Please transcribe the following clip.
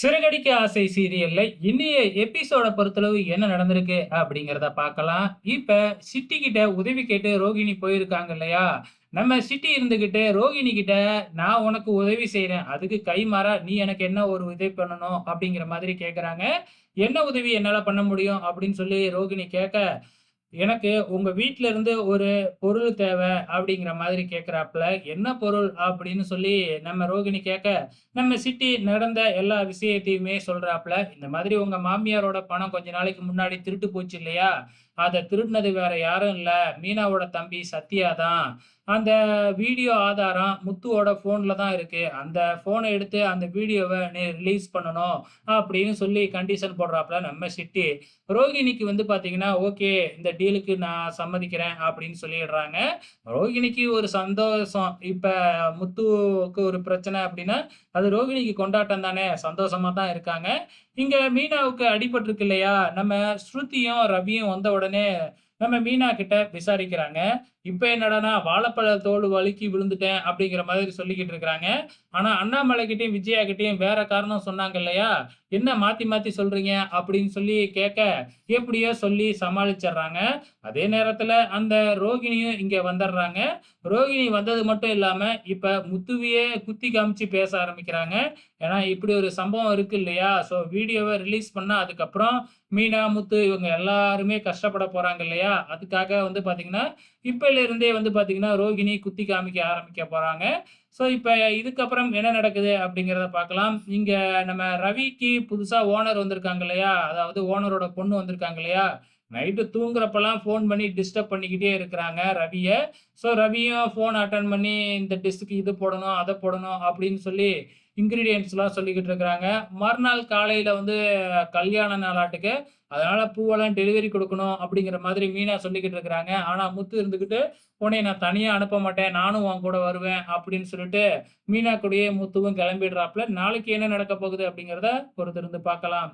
சிறுகடிக்க ஆசை சீரியல்ல இன்னைய எபிசோட பொறுத்தளவு என்ன நடந்திருக்கு அப்படிங்கிறத பார்க்கலாம். இப்ப சிட்டி கிட்ட உதவி கேட்டு ரோகிணி போயிருக்காங்க இல்லையா? நம்ம சிட்டி இருந்துகிட்டு ரோகிணி கிட்ட நான் உனக்கு உதவி செய்யறேன் அதுக்கு கைமாறா நீ எனக்கு என்ன ஒரு உதவி பண்ணணும் அப்படிங்கிற மாதிரி கேட்கறாங்க. என்ன உதவி என்னால பண்ண முடியும் அப்படின்னு சொல்லி ரோகிணி கேட்க, எனக்கு உங்க வீட்ல இருந்து ஒரு பொருள் தேவை அப்படிங்கிற மாதிரி கேட்கிறாப்புல. என்ன பொருள் அப்படின்னு சொல்லி நம்ம ரோகிணி கேட்க, நம்ம சிட்டி நடந்த எல்லா விஷயத்தையுமே சொல்றாப்புல. இந்த மாதிரி உங்க மாமியாரோட பணம் கொஞ்ச நாளைக்கு முன்னாடி திருட்டு போச்சு இல்லையா? அதை திருடினது வேற யாரும் இல்லை மீனாவோட தம்பி சத்யா தான். அந்த வீடியோ ஆதாரம் முத்துவோட ஃபோனில் தான் இருக்குது அந்த ஃபோனை எடுத்து அந்த வீடியோவை நீ ரிலீஸ் பண்ணணும் அப்படின்னு சொல்லி கண்டிஷன் போடுறாப்புல நம்ம சிட்டி. ரோகிணிக்கு வந்து பார்த்தீங்கன்னா, ஓகே இந்த டீலுக்கு நான் சம்மதிக்கிறேன் அப்படின்னு சொல்லிடுறாங்க. ரோகிணிக்கு ஒரு சந்தோஷம். இப்போ முத்துவுக்கு ஒரு பிரச்சனை அப்படின்னா, அது ரோகிணிக்கு கொண்டாட்டம் தானே! சந்தோஷமா தான் இருக்காங்க. இங்கே மீனாவுக்கு அடிபட்டுருக்கு இல்லையா? நம்ம ஸ்ருதியும், ரவியும் வந்த உடனே நம்ம மீனா கிட்ட விசாரிக்கிறாங்க. இப்போ என்னடனா வாழைப்பழ தோல் வழுக்கி விழுந்துட்டேன் அப்படிங்கிற மாதிரி சொல்லிக்கிட்டு இருக்கிறாங்க. ஆனால் அண்ணாமலை விஜயாக்கிட்டையும் விஜயா வேற காரணம் சொன்னாங்க இல்லையா? என்ன மாற்றி மாற்றி சொல்றீங்க? அப்படின்னு சொல்லி கேட்க, எப்படியோ சொல்லி சமாளிச்சிடுறாங்க அதே நேரத்தில் அந்த ரோகிணியும் இங்கே வந்துடுறாங்க. ரோகிணி வந்தது மட்டும் இல்லாமல் இப்போ முத்துவையே குத்தி காமிச்சு பேச ஆரம்பிக்கிறாங்க. ஏன்னா இப்படி ஒரு சம்பவம் இருக்கு இல்லையா? ஸோ வீடியோவை ரிலீஸ் பண்ணால் அதுக்கப்புறம் மீனா, முத்து இவங்க எல்லாருமே கஷ்டப்பட போகிறாங்க இல்லையா? அதுக்காக வந்து பார்த்தீங்கன்னா, இப்பைல இருந்தே வந்து பார்த்தீங்கன்னா, ரோகிணி குத்தி காமிக்க ஆரம்பிக்க போறாங்க. ஸோ இப்ப இதுக்கப்புறம் என்ன நடக்குது அப்படிங்கிறத பார்க்கலாம். இங்க நம்ம ரவிக்கு புதுசா ஓனர் வந்திருக்காங்க இல்லையா? அதாவது ஓனரோட பொண்ணு வந்திருக்காங்க இல்லையா? நைட்டு தூங்குறப்பெல்லாம் ஃபோன் பண்ணி டிஸ்டர்ப் பண்ணிக்கிட்டே இருக்கிறாங்க ரவியை ஸோ ரவியும் ஃபோன் அட்டன் பண்ணி இந்த டிஷ்‌ஷுக்கு இது போடணும், அதை போடணும் அப்படின்னு சொல்லி இன்க்ரீடியன்ட்ஸ்லாம் சொல்லிக்கிட்டு இருக்கிறாங்க. மறுநாள் காலையில் வந்து கல்யாண நாளாட்டுக்கு. அதனால பூவெல்லாம் டெலிவரி கொடுக்கணும் அப்படிங்கிற மாதிரி மீனா சொல்லிக்கிட்டு இருக்கிறாங்க. ஆனால் முத்து இருந்துக்கிட்டு உன்னைய நான் தனியாக அனுப்ப மாட்டேன். நானும் உன் கூட வருவேன் அப்படின்னு சொல்லிட்டு, மீனா கூடயே முத்துவும் கிளம்பிடுறாப்புல. நாளைக்கு என்ன நடக்க போகுது அப்படிங்கிறத பொறுத்திருந்து பார்க்கலாம்.